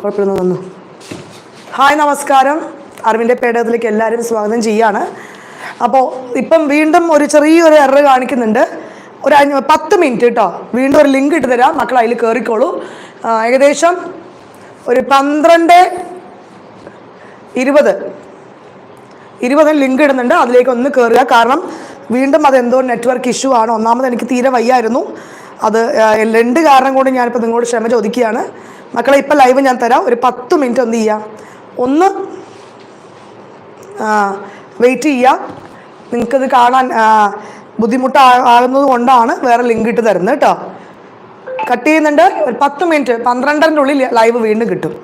കുഴപ്പമില്ലെന്ന് വന്നു ഹായ് നമസ്കാരം. അറിവിന്റെ പേടകത്തിലേക്ക് എല്ലാവരും സ്വാഗതം ചെയ്യാണ്. അപ്പോൾ ഇപ്പം വീണ്ടും ഒരു ചെറിയൊരു എറർ കാണിക്കുന്നുണ്ട്. ഒരു അഞ്ച് പത്ത് മിനിറ്റ് കേട്ടോ വീണ്ടും ഒരു ലിങ്ക് ഇട്ട് തരാം. മക്കൾ അതിൽ കയറിക്കോളൂ ഏകദേശം ഒരു പന്ത്രണ്ട് ഇരുപത്. ഇരുപത് ലിങ്ക് ഇടുന്നുണ്ട്. അതിലേക്ക് ഒന്ന് കയറുക കാരണം വീണ്ടും അതെന്തോ നെറ്റ്വർക്ക് ഇഷ്യൂ ആണ്. ഒന്നാമത് എനിക്ക് തീരെ വയ്യായിരുന്നു. അത് രണ്ട് കാരണം കൊണ്ട് ഞാനിപ്പോൾ നിങ്ങളോട് ക്ഷമ ചോദിക്കുകയാണ്. മക്കളെ ഇപ്പം ലൈവ് ഞാൻ തരാം. ഒരു പത്ത് മിനിറ്റ് ഒന്ന് ചെയ്യാം. ഒന്ന് വെയിറ്റ് ചെയ്യുക നിങ്ങൾക്കത് കാണാൻ ബുദ്ധിമുട്ടാകുന്നത് കൊണ്ടാണ് വേറെ ലിങ്ക് ഇട്ട് തരുന്നത് കേട്ടോ. കട്ട് ചെയ്യുന്നുണ്ട്. ഒരു പത്ത് മിനിറ്റ് പന്ത്രണ്ടരന്റെ ഉള്ളിൽ ലൈവ് വീണ്ടും കിട്ടും.